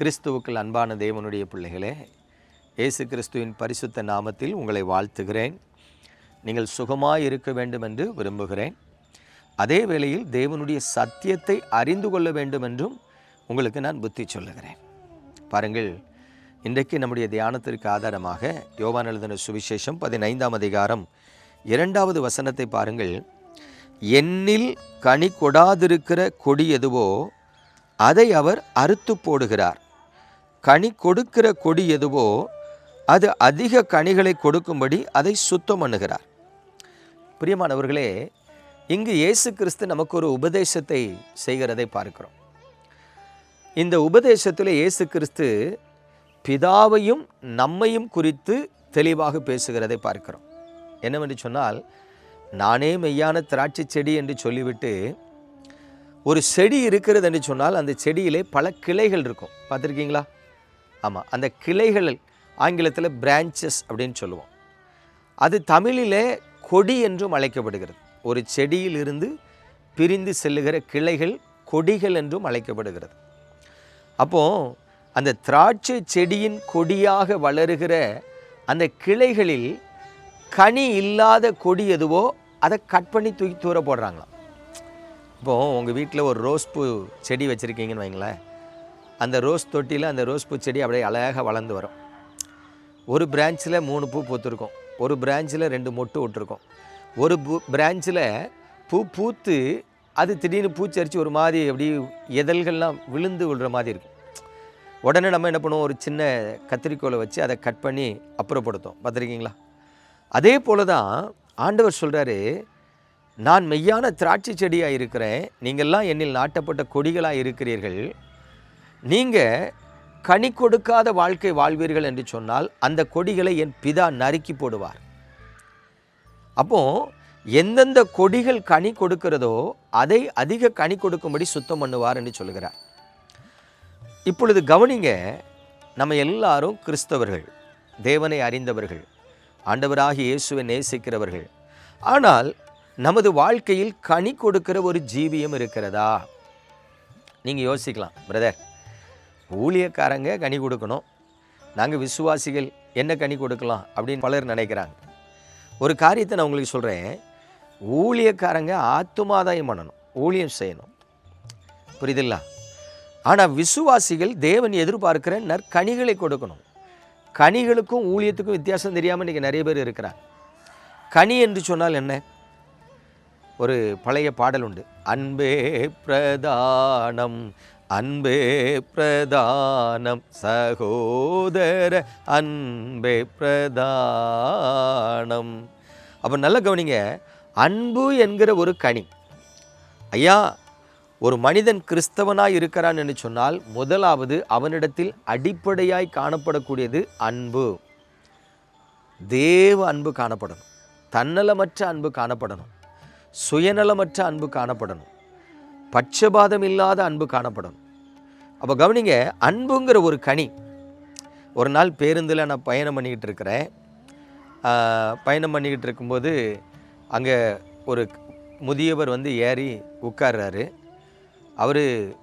கிறிஸ்துவுக்குள் அன்பான தேவனுடைய பிள்ளைகளே இயேசு கிறிஸ்துவின் பரிசுத்த நாமத்தில் உங்களை வாழ்த்துகிறேன். நீங்கள் சுகமாக இருக்க வேண்டும் என்று விரும்புகிறேன். அதே வேளையில் தேவனுடைய சத்தியத்தை அறிந்து கொள்ள வேண்டும் என்றும் உங்களுக்கு நான் புத்தி சொல்லுகிறேன். பாருங்கள் இன்றைக்கு நம்முடைய தியானத்திற்கு ஆதாரமாக யோவான் எழுதின சுவிசேஷம் பதினைந்தாம் அதிகாரம் இரண்டாவது வசனத்தை பாருங்கள். என்னில் கனி கொடாதிருக்கிற கொடி எதுவோ அதை அவர் அறுத்து போடுகிறார். கனி கொடுக்கிற கொடி எதுவோ அது அதிக கனிகளை கொடுக்கும்படி அதை சுத்தம் பண்ணுகிறார். பிரியமானவர்களே இங்கு இயேசு கிறிஸ்து நமக்கு ஒரு உபதேசத்தை செய்கிறதை பார்க்கிறோம். இந்த உபதேசத்தில் இயேசு கிறிஸ்து பிதாவையும் நம்மையும் குறித்து தெளிவாக பேசுகிறதை பார்க்கிறோம். என்னவென்று சொன்னால் நானே மெய்யான திராட்சை செடி என்று சொல்லிவிட்டு ஒரு செடி இருக்கிறது என்று சொன்னால் அந்த செடியிலே பல கிளைகள் இருக்கும். பார்த்துருக்கீங்களா? ஆமாம் அந்த கிளைகள் ஆங்கிலத்தில் பிரான்ச்சஸ் அப்படின்னு சொல்லுவோம். அது தமிழிலே கொடி என்றும் அழைக்கப்படுகிறது. ஒரு செடியிலிருந்து பிரிந்து செல்லுகிற கிளைகள் கொடிகள் என்றும் அழைக்கப்படுகிறது. அப்போது அந்த திராட்சை செடியின் கொடியாக வளருகிற அந்த கிளைகளில் கனி இல்லாத கொடி எதுவோ அதை கட் பண்ணி தூக்கி தூர போடுறாங்களாம். இப்போது உங்கள் வீட்டில் ஒரு ரோஸ் பூ செடி வச்சுருக்கீங்கன்னு வைங்களேன். அந்த ரோஸ் தொட்டியில் அந்த ரோஸ் பூச்செடி அப்படியே அழகாக வளர்ந்து வரும். ஒரு பிரான்ச்சில் மூணு பூ பூத்துருக்கும். ஒரு பிரான்ச்சில் ரெண்டு மொட்டு விட்டுருக்கும். ஒரு பூ பிரான்ச்சில் பூ பூத்து அது திடீர்னு பூச்சரித்து ஒரு மாதிரி அப்படி எதழ்கள்லாம் விழுந்து விழுற மாதிரி இருக்கும் உடனே நம்ம என்ன பண்ணுவோம்? ஒரு சின்ன கத்திரிக்கோலை வச்சு அதை கட் பண்ணி அப்புறப்படுத்தும் பார்த்துருக்கீங்களா? அதே போல தான் ஆண்டவர் சொல்கிறாரு நான் மெய்யான திராட்சை செடியாக இருக்கிறேன். நீங்கள்லாம் என்னில் நாட்டப்பட்ட கொடிகளாக இருக்கிறீர்கள். நீங்கள் கனி கொடுக்காத வாழ்க்கை வாழ்வீர்கள் என்று சொன்னால் அந்த கொடிகளை என் பிதா நறுக்கி போடுவார். அப்போ எந்தெந்த கொடிகள் கனி கொடுக்கிறதோ அதை அதிக கனி கொடுக்கும்படி சுத்தம் பண்ணுவார் என்று சொல்கிறார் இப்பொழுது கவனிங்க நம்ம எல்லாரும் கிறிஸ்தவர்கள் தேவனை அறிந்தவர்கள் ஆண்டவராகி இயேசுவை நேசிக்கிறவர்கள். ஆனால் நமது வாழ்க்கையில் கனி கொடுக்கிற ஒரு ஜீவியம் இருக்கிறதா? நீங்கள் யோசிக்கலாம் பிரதர். ஊழியக்காரங்க கனி கொடுக்கணும். நாங்கள் விசுவாசிகள் என்ன கனி கொடுக்கலாம் அப்படின்னு பலர் நினைக்கிறாங்க. ஒரு காரியத்தை நான் உங்களுக்கு சொல்கிறேன் ஊழியக்காரங்க ஆத்துமாதாயம் பண்ணணும். ஊழியம் செய்யணும். புரியுதில்ல? ஆனால் விசுவாசிகள் தேவன் எதிர்பார்க்கிற நற்கனிகளை கொடுக்கணும். கனிகளுக்கும் ஊழியத்துக்கும் வித்தியாசம் தெரியாமல் இன்றைக்கி நிறைய பேர் இருக்கிறாங்க. கனி என்று சொன்னால் என்ன? ஒரு பழைய பாடல் உண்டு. அன்பே பிரதானம் அன்பே பிரதானம் சகோதர அன்பே பிரதானம். அப்போ நல்ல கவனிங்க அன்பு என்கிற ஒரு கனி. ஐயா ஒரு மனிதன் கிறிஸ்தவனாய் இருக்கிறான் என்று சொன்னால் முதலாவது அவனிடத்தில் அடிப்படையாய் காணப்படக்கூடியது அன்பு. தேவ அன்பு காணப்படணும். தன்னலமற்ற அன்பு காணப்படணும். சுயநலமற்ற அன்பு காணப்படணும். பட்சபாதம் இல்லாத அன்பு காணப்படணும் அப்போ கவனிங்க அன்புங்கிற ஒரு கனி ஒரு நாள் பேருந்தில் நான் பயணம் பண்ணிக்கிட்டு இருக்கிறேன். பயணம் பண்ணிக்கிட்டு இருக்கும்போது அங்கே ஒரு முதியவர் வந்து ஏறி உட்கார்றாரு. அவர்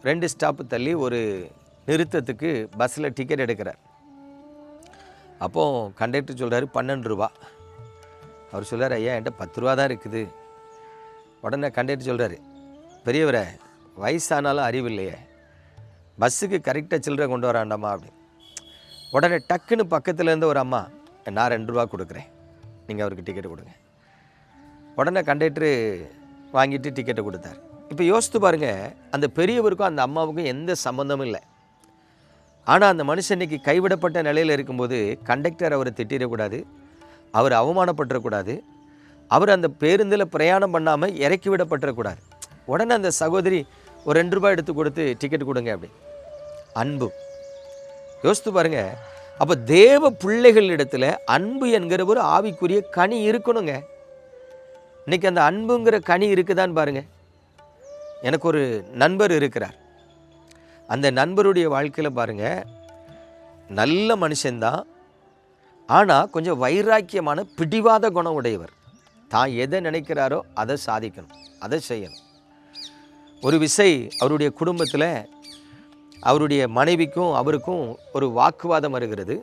ரெண்டு ஸ்டாப்பு தள்ளி ஒரு நிறுத்தத்துக்கு பஸ்ஸில் டிக்கெட் எடுக்கிறார். அப்போ கண்டக்டர் சொல்கிறாரு பன்னெண்டு ரூபா. அவர் சொல்கிறார் ஐயா என்கிட்ட பத்து ரூபா தான் இருக்குது. உடனே கண்டக்டர் சொல்கிறாரு பெரியவரே வயசானாலும் அறிவு இல்லையே பஸ்ஸுக்கு கரெக்டாக சில்லறை கொண்டு வராண்டாமா அப்படின்னு உடனே டக்குன்னு பக்கத்துலேருந்து ஒரு அம்மா நான் ரெண்டு ரூபா கொடுக்குறேன். நீங்கள் அவருக்கு டிக்கெட் கொடுங்க. உடனே கண்டக்டரு வாங்கிட்டு டிக்கெட்டை கொடுத்தார். இப்போ யோசித்து பாருங்கள் அந்த பெரியவருக்கும் அந்த அம்மாவுக்கும் எந்த சம்மந்தமும் இல்லை. ஆனால் அந்த மனுஷன் இன்னைக்கு கைவிடப்பட்ட நிலையில் இருக்கும்போது கண்டக்டர் அவரை திட்டிடக்கூடாது அவர் அவமானப்பட்டுறக்கூடாது அவர் அந்த பேருந்தில் பிரயாணம் பண்ணாமல் இறக்கி விடப்பட்டுறக்கூடாது. உடனே அந்த சகோதரி ஒரு ரெண்டு ரூபாய் எடுத்து கொடுத்து டிக்கெட் கொடுங்க அப்படி அன்பு. யோசித்து பாருங்க. அப்போ தேவ பிள்ளைகளிடத்தில் அன்பு என்கிற ஒரு ஆவிக்குரிய கனி இருக்கணுங்க. இன்னைக்கு அந்த அன்புங்கிற கனி இருக்குதான்னு பாருங்கள் எனக்கு ஒரு நண்பர் இருக்கிறார். அந்த நண்பருடைய வாழ்க்கையில் பாருங்கள் நல்ல மனுஷன்தான் ஆனால் கொஞ்சம் வைராக்கியமான பிடிவாத குணம் உடையவர். தான் எதை நினைக்கிறாரோ அதை சாதிக்கணும். அதை செய்யணும். ஒரு விசை அவருடைய குடும்பத்தில் அவருடைய மனைவிக்கும் அவருக்கும் ஒரு வாக்குவாதம் வருகிறது.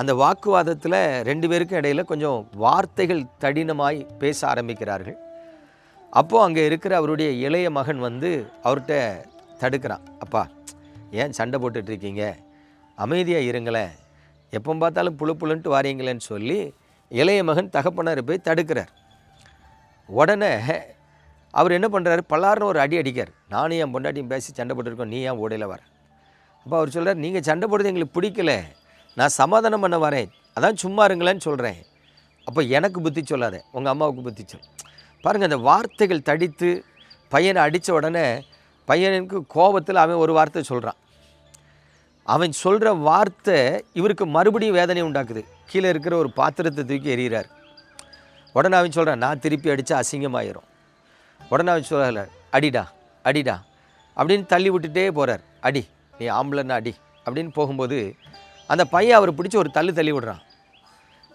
அந்த வாக்குவாதத்தில் ரெண்டு பேருக்கும் இடையில கொஞ்சம் வார்த்தைகள் தடினமாய் பேச ஆரம்பிக்கிறார்கள். அப்போது அங்கே இருக்கிற அவருடைய இளைய மகன் வந்து அவர்கிட்ட தடுக்கிறான். அப்பா ஏன் சண்டை போட்டுட்டு இருக்கீங்க? அமைதியாக இருங்களேன். எப்போ பார்த்தாலும் புழு புழுன்ட்டு வாரீங்களேன்னு சொல்லி இளைய மகன் தகப்பனார் போய் தடுக்கிறார். உடனே அவர் என்ன பண்ணுறாரு பல்லாருன்னு ஒரு அடி அடிக்கார். நானும் என் பொண்டாட்டியும் பேசி சண்டை போட்டுருக்கோம். நீ ஏன் ஓடையில் வர? அப்போ அவர் சொல்கிறார் நீங்கள் சண்டை போடுறது எங்களுக்கு பிடிக்கல. நான் சமாதானம் பண்ண வரேன். அதான் சும்மா இருங்களேன்னு சொல்கிறேன் அப்போ எனக்கு புத்தி சொல்லாத. உங்கள் அம்மாவுக்கு புத்தி சொல். பாருங்கள் அந்த வார்த்தைகள் தடித்து பையனை அடித்த உடனே பையனுக்கு கோபத்தில் அவன் ஒரு வார்த்தை சொல்கிறான் அவன் சொல்கிற வார்த்தை இவருக்கு மறுபடியும் வேதனை உண்டாக்குது. கீழே இருக்கிற ஒரு பாத்திரத்தை தூக்கி எறிகிறார். உடனே அவன் சொல்கிறான் நான் திருப்பி அடித்தா அசிங்கமாயிரும். உடனே அவன் சொல்லலை அடிடா அடிடா அப்படின்னு தள்ளி விட்டுட்டே போகிறார் அடி நீ ஆம்பளைன்னா அடி அப்படின்னு போகும்போது அந்த பையன் அவர் பிடிச்சி ஒரு தள்ளு தள்ளி விடுறான்.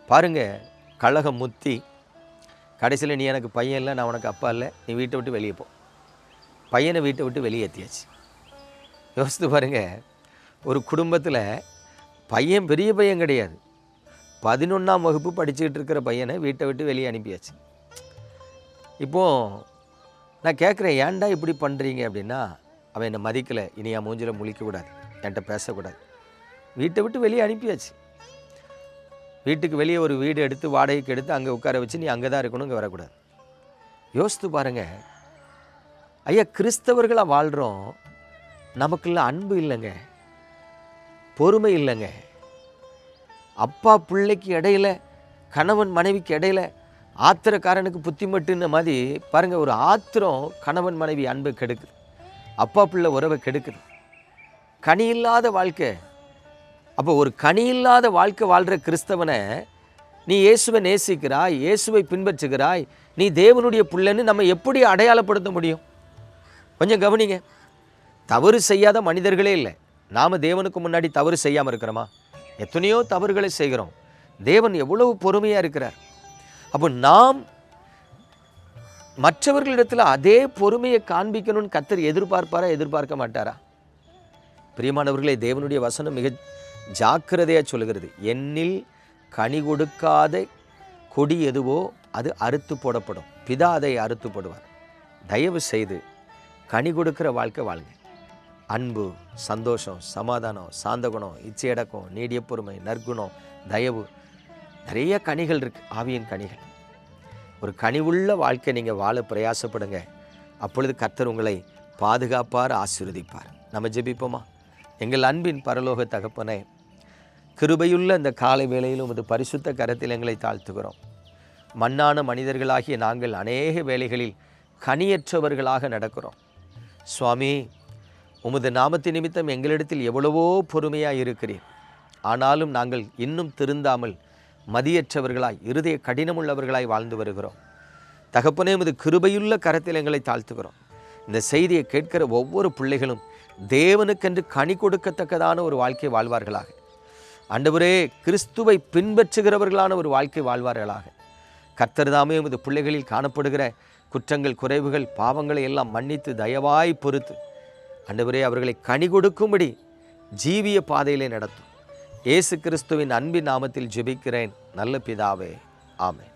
பாருங்க கழகம் முத்தி கடைசியில் நீ எனக்கு பையன் இல்லை நான் உனக்கு அப்பா இல்லை நீ வீட்டை விட்டு வெளியே போ. பையனை வீட்டை விட்டு வெளியேற்றியாச்சு யோசித்து பாருங்க ஒரு குடும்பத்தில் பையன் பெரிய பையன் கிடையாது. பதினொன்றாம் வகுப்பு படிச்சுக்கிட்டு இருக்கிற பையனை வீட்டை விட்டு வெளியே அனுப்பியாச்சு. இப்போது நான் கேட்குறேன் ஏன்டா இப்படி பண்ணுறீங்க அப்படின்னா அவன் என்னை மதிக்கலை. இனி என் மூஞ்சில் முழிக்கக்கூடாது. என்கிட்ட பேசக்கூடாது. வீட்டை விட்டு வெளியே அனுப்பியாச்சு. வீட்டுக்கு வெளியே ஒரு வீடு எடுத்து வாடகைக்கு எடுத்து அங்கே உட்கார வச்சு நீ அங்கே தான் இருக்கணும் இங்கே வரக்கூடாது. யோசித்து பாருங்கள் ஐயா கிறிஸ்தவர்களாக வாழ்கிறோம் நமக்குள்ள அன்பு இல்லைங்க. பொறுமை இல்லைங்க. அப்பா பிள்ளைக்கு இடையில கணவன் மனைவிக்கு இடையில ஆத்திரக்காரனுக்கு புத்தி மட்டுன்ன மாதிரி பாருங்கள் ஒரு ஆத்திரம் கணவன் மனைவி அன்பை கெடுக்குது. அப்பா பிள்ளை உறவை கெடுக்குது. கனி இல்லாத வாழ்க்கை. அப்போ ஒரு கனி இல்லாத வாழ்க்கை வாழ்கிற கிறிஸ்தவனை நீ இயேசுவை நேசிக்கிறாய் இயேசுவை பின்பற்றுகிறாய் நீ தேவனுடைய பிள்ளைன்னு நம்ம எப்படி அடையாளப்படுத்த முடியும்? கொஞ்சம் கவனிங்க. தவறு செய்யாத மனிதர்களே இல்லை. நாம் தேவனுக்கு முன்னாடி தவறு செய்யாமல் இருக்கிறோமா? எத்தனையோ தவறுகளை செய்கிறோம். தேவன் எவ்வளவு பொறுமையாக இருக்கிறார். அப்போ நாம் மற்றவர்களிடத்தில் அதே பொறுமையை காண்பிக்கணும்னு கத்தர் எதிர்பார்ப்பாரா எதிர்பார்க்க மாட்டாரா? பிரியமானவர்களே தேவனுடைய வசனம் மிக ஜாக்கிரதையாக சொல்கிறது என்னில் கனி கொடுக்காத கொடி எதுவோ அது அறுத்து போடப்படும். பிதா அதை அறுத்து போடுவார். தயவு செய்து கனி கொடுக்கிற வாழ்க்கை வாழ்க. அன்பு சந்தோஷம் சமாதானம் சாந்த குணம் இச்சையடக்கம் நீடிய பொறுமை நற்குணம் தயவு நிறைய கனிகள் இருக்குது ஆவியின் கனிகள். ஒரு கனிவுள்ள வாழ்க்கை நீங்கள் வாழ பிரயாசப்படுங்க. அப்பொழுது கர்த்தர் உங்களை பாதுகாப்பார் ஆசீர்வதிப்பார். நம்ம ஜெபிப்போமா? எங்கள் அன்பின் பரலோக தகப்பனே கிருபையுள்ள இந்த காலை வேளையிலும் உமது பரிசுத்த கரத்தில் எங்களை தாழ்த்துகிறோம். மண்ணான மனிதர்களாகிய நாங்கள் அநேக வேலைகளில் கனியற்றவர்களாக நடக்கிறோம். சுவாமி உமது நாமத்து நிமித்தம் எங்களிடத்தில் எவ்வளவோ பொறுமையாக இருக்கிறீர். ஆனாலும் நாங்கள் இன்னும் திருந்தாமல் மதியற்றவர்களாய் இருதய கடினமுள்ளவர்களாய் வாழ்ந்து வருகிறோம். தகப்பனே எமது கிருபையுள்ள கரத்தில் எங்களை தாழ்த்துகிறோம். இந்த செய்தியை கேட்கிற ஒவ்வொரு பிள்ளைகளும் தேவனுக்கென்று கனி கொடுக்கத்தக்கதான ஒரு வாழ்க்கை வாழ்வார்களாக. அண்டவரே கிறிஸ்துவை பின்பற்றுகிறவர்களான ஒரு வாழ்க்கை வாழ்வார்களாக. கர்த்தர்தாமே எமது உமது பிள்ளைகளில் காணப்படுகிற குற்றங்கள் குறைவுகள் பாவங்களை எல்லாம் மன்னித்து தயவாய் பொறுத்து அண்டவரே அவர்களை கனி கொடுக்கும்படி ஜீவிய பாதையிலே நடத்தும். இயேசு கிறிஸ்துவின் அன்பின் நாமத்தில் ஜெபிக்கிறேன். நல்ல பிதாவே. ஆமென்.